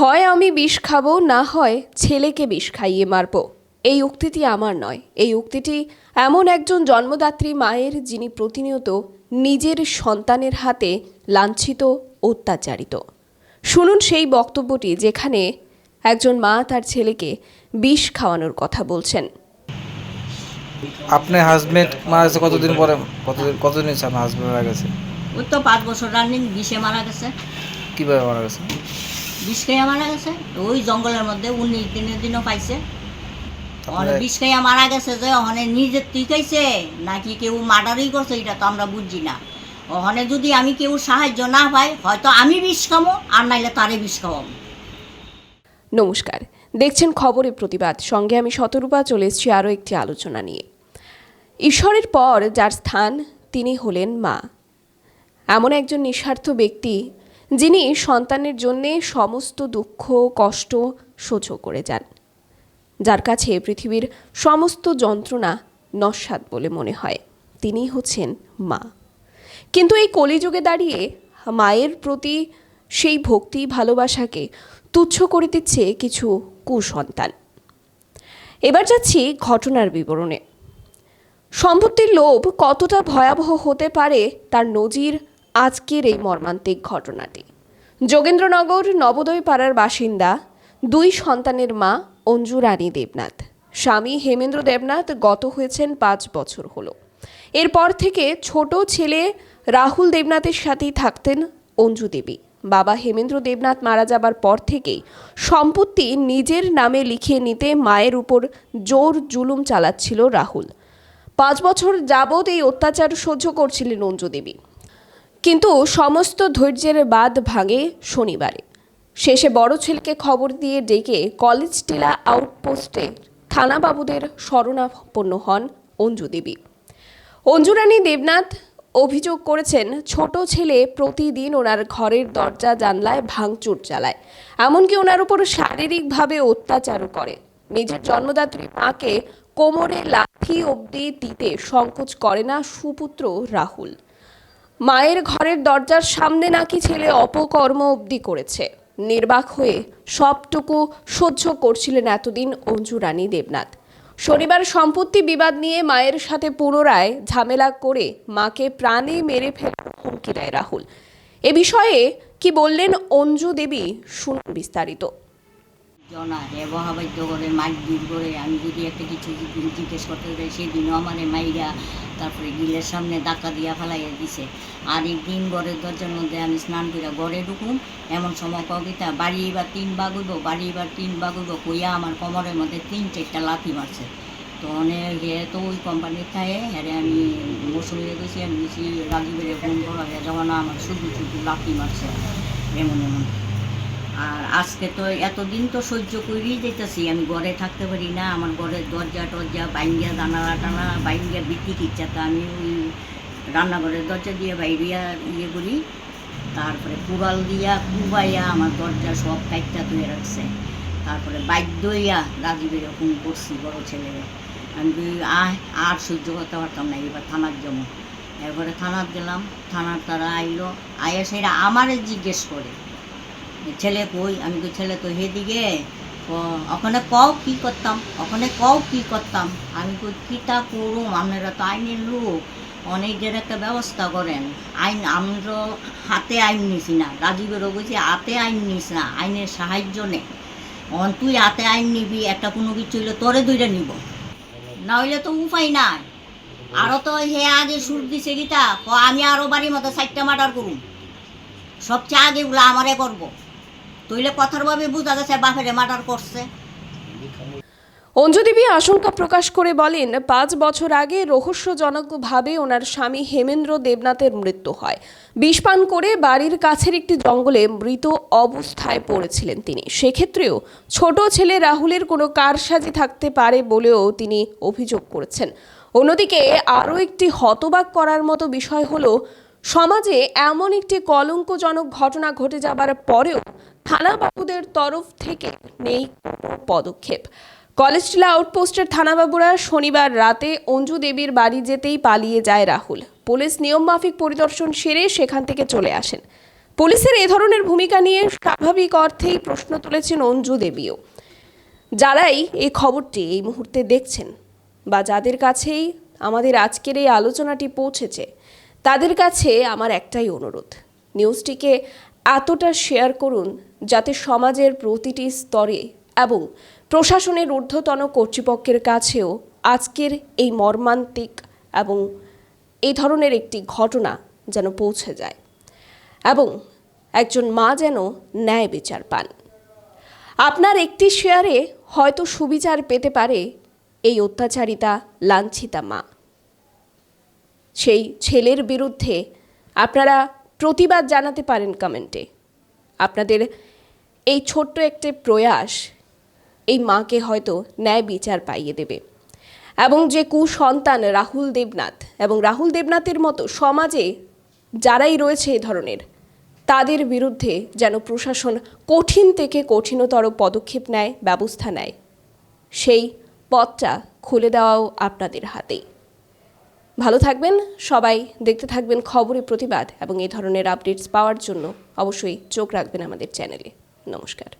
হয় আমি বিষ খাব না হয় ছেলেকে বিষ খাইয়ে মারবো। এই উক্তিটি আমার নয়। এই উক্তিটি এমন একজন জন্মদাত্রী মায়ের যিনি প্রতিনিয়ত নিজের সন্তানের হাতে লাঞ্ছিত অত্যাচারিত। শুনুন সেই বক্তব্যটি যেখানে একজন মা তার ছেলেকে বিষ খাওয়ানোর কথা বলছেন। আপনার হাজবেন্ড মারা গেছে কতদিন পরে? কতদিন কতদিন হয়েছে আপনার হাজবেন্ড মারা গেছে? ওই তো পাঁচ বছর রানিং বিষে মারা গেছে। কীভাবে মারা গেছে? বিষ খেয়ে মারা গেছে। ওই জঙ্গলের মধ্যে উনিশ দিনের দিনও পাইছে। বিষ খেয়ে মারা গেছে যে অনেক নিজের খাইছে নাকি কেউ মার্ডারই করছে এটা তো আমরা বুঝছি না। ওখানে যদি আমি কেউ সাহায্য না পাই হয়তো আমি বিষ খামো আর নাইলে তারে বিষ খাওয়াবো। নমস্কার। দেখছেন খবরে প্রতিবাদ। সঙ্গে আমি শতরূপা চলে এসেছি আরও একটি আলোচনা নিয়ে। ঈশ্বরের পর যার স্থান তিনি হলেন মা। এমন একজন নিঃস্বার্থ ব্যক্তি যিনি সন্তানের জন্যে সমস্ত দুঃখ, কষ্ট সহ্য করে যান। যার কাছে পৃথিবীর সমস্ত যন্ত্রণা নস্বাদ বলে মনে হয়, তিনিই হচ্ছেন মা। কিন্তু এই কলিযুগে দাঁড়িয়ে মায়ের প্রতি সেই ভক্তি, ভালোবাসাকে তুচ্ছ করে দিচ্ছে কিছু কুসন্তান। এবার যাচ্ছি ঘটনার বিবরণে। সম্পত্তির লোভ কতটা ভয়াবহ হতে পারে তার নজির আজকের এই মর্মান্তিক ঘটনাটি। যোগেন্দ্রনগর নবোদয় পাড়ার বাসিন্দা, দুই সন্তানের মা অঞ্জু রানী দেবনাথ। স্বামী হেমেন্দ্র দেবনাথ গত হয়েছেন পাঁচ বছর হলো। এরপর থেকে ছোট ছেলে রাহুল দেবনাথের সাথেই থাকতেন অঞ্জু দেবী। বাবা হেমেন্দ্র দেবনাথ মারা যাবার পর থেকেই সম্পত্তি নিজের নামে লিখিয়ে নিতে মায়ের উপর জোর জুলুম চালাচ্ছিল রাহুল। পাঁচ বছর যাবৎ এই অত্যাচার সহ্য করছিলেন অঞ্জু দেবী। কিন্তু সমস্ত ধৈর্যের বাদ ভাঙে শনিবারে। শেষে বড় ছেলেকে খবর দিয়ে ডেকে কলেজ টিলা আউটপোস্টে থানাবাবুদের শরণাপন্ন হন অঞ্জু দেবী। অঞ্জুরানী দেবনাথ অভিযোগ করেছেন, ছোট ছেলে প্রতিদিন ওনার ঘরের দরজা, জানলায় ভাঙচুর চালায়। এমনকি ওনার উপর শারীরিকভাবে অত্যাচারও করে। নিজের জন্মদাত্রী মাকে কোমরে লাথি অবধি দিতে সংকোচ করে না সুপুত্র রাহুল। মায়ের ঘরের দরজার সামনে নাকি ছেলে অপকর্ম অবধি করেছে। নির্বাক হয়ে সবটুকু সহ্য করছিলেন এতদিন অঞ্জু রানী দেবনাথ। শনিবার সম্পত্তি বিবাদ নিয়ে মায়ের সাথে পুনরায় ঝামেলা করে মাকে প্রাণে মেরে ফেলার হুমকি দেয় রাহুল। এ বিষয়ে কি বললেন অঞ্জু দেবী শুনুন বিস্তারিত। জনা ব্যবহার বাধ্য করে মারপিট করে আমি যদি একটা কিছু জিজ্ঞেস করতে যাই, সেদিনও আমার মাইরা তারপরে গিলের সামনে ধাক্কা দিয়া ফেলাইয়া দিছে। আর একদিন ঘরের দরজার মধ্যে আমি স্নান করে ঘরে ঢুকুম এমন সময় কবিতা, বাড়ি এবার তিন বাগুব বাড়ি এবার তিন বাগুব কইয়া আমার কোমরের মধ্যে তিন চারটা লাথি মারছে। তো অনেক হে তো ওই কোম্পানির খায়ে হ্যাঁ আমি মৌসুমে গেছি, আমি গেছি রাজীবের ফোন করা যখন আমার শুধু শুধু লাথি মারছে, এমন এমন। আর আজকে তো এতদিন তো সহ্য করেই যেতেছি। আমি ঘরে থাকতে পারি না, আমার ঘরের দরজা টরজা বাইঙ্গা দানা টানা বাইঙ্গা বিক্রি কিচ্ছাতে আমি ওই রান্নাঘরের দরজা দিয়ে বাইরিয়া ইয়ে করি, তারপরে কুড়াল দিয়া কুবাইয়া আমার দরজা সব কাইটটা ধুয়ে রাখছে। তারপরে বাধ্য হইয়া এরকম করছি বড় ছেলেরা। আমি আয় আর সহ্য করতে পারতাম না, এবার থানার জন্য এরপরে থানার গেলাম, থানার তারা আইলো আয়া সেটা আমারে জিজ্ঞেস করে। ছেলে কই? আমি তো ছেলে তো হেদিকে ক- ওখানে কও কি করতাম? ওখানে কও কি করতাম? আমি কই কিতা করুম? আপনারা তো আইনের লোক। অনেকের একটা ব্যবস্থা করেন। আইন, আমরা হাতে আইন নিছি না। রাজীবেরও বলছি হাতে আইন নিস না, আইনের সাহায্য নে। অন, তুই হাতে আইন নিবি, একটা কোনো কিছু হইলে তোরে দুইটা নিব। না হইলে তো উপায় নাই। আরও তো হে আগে সুর দিছে গীতা ক আমি আরও বাড়ির মতো সাইটটা মার্ডার করুম। সবচেয়ে আগে এগুলো আমারে করব। তইলে কথার ভাবে বোঝা গেছে বাপেরে মার্ডার করছে। অঞ্জু দেবী আশঙ্কা প্রকাশ করে বলেন, পাঁচ বছর আগে রহস্যজনকভাবে ওনার স্বামী হেমেন্দ্র দেবনাথের মৃত্যু হয়। বিষপান করে বাড়ির কাছের একটি জঙ্গলে মৃত অবস্থায় পড়েছিলেন তিনি। সেক্ষেত্রেও ছোট ছেলে রাহুলের কোনো কারসাজি থাকতে পারে বলেও তিনি অভিযোগ করেছেন। অন্যদিকে আরও একটি হতবাক করার মতো বিষয় হলো সমাজে এমন একটি কলঙ্কজনক ঘটনা ঘটে যাবার পরেও থানাবাবুদের তরফ থেকে নেই পদক্ষেপ। কলেজটিলা আউটপোস্টের থানাবাবুরা শনিবার রাতে অঞ্জু দেবীর বাড়ি যেতেই পালিয়ে যায় রাহুল। পুলিশ নিয়মমাফিক পরিদর্শন সেরে সেখান থেকে চলে আসেন। পুলিশের এ ধরনের ভূমিকা নিয়ে স্বাভাবিক অর্থেই প্রশ্ন তুলেছেন অঞ্জু দেবীও। যারাই এই খবরটি এই মুহূর্তে দেখছেন বা যাদের কাছেই আমাদের আজকের এই আলোচনাটি পৌঁছেছে তাদের কাছে আমার একটাই অনুরোধ, নিউজটিকে এতটা শেয়ার করুন যাতে সমাজের প্রতিটি স্তরে এবং প্রশাসনের ঊর্ধ্বতন কর্তৃপক্ষের কাছেও আজকের এই মর্মান্তিক এবং এই ধরনের একটি ঘটনা যেন পৌঁছে যায় এবং একজন মা যেন ন্যায় বিচার পান। আপনার একটি শেয়ারে হয়তো সুবিচার পেতে পারে এই অত্যাচারিতা লাঞ্ছিতা মা। সেই ছেলের বিরুদ্ধে আপনারা প্রতিবাদ জানাতে পারেন কমেন্টে। আপনাদের এই ছোট্ট একটি প্রয়াস এই মাকে হয়তো ন্যায় বিচার পাইয়ে দেবে। এবং যে কুসন্তান রাহুল দেবনাথ এবং রাহুল দেবনাথের মতো সমাজে যারাই রয়েছে এ ধরনের, তাদের বিরুদ্ধে যেন প্রশাসন কঠিন থেকে কঠিনতর পদক্ষেপ নেয়, ব্যবস্থা নেয়, সেই পথটা খুলে দেওয়াও আপনাদের হাতেই। ভালো থাকবেন, সবাই দেখতে থাকবেন খবরে প্রতিবাদ এবং এই ধরনের আপডেটস পাওয়ার জন্য অবশ্যই চোখ রাখবেন আমাদের চ্যানেলে নমস্কার।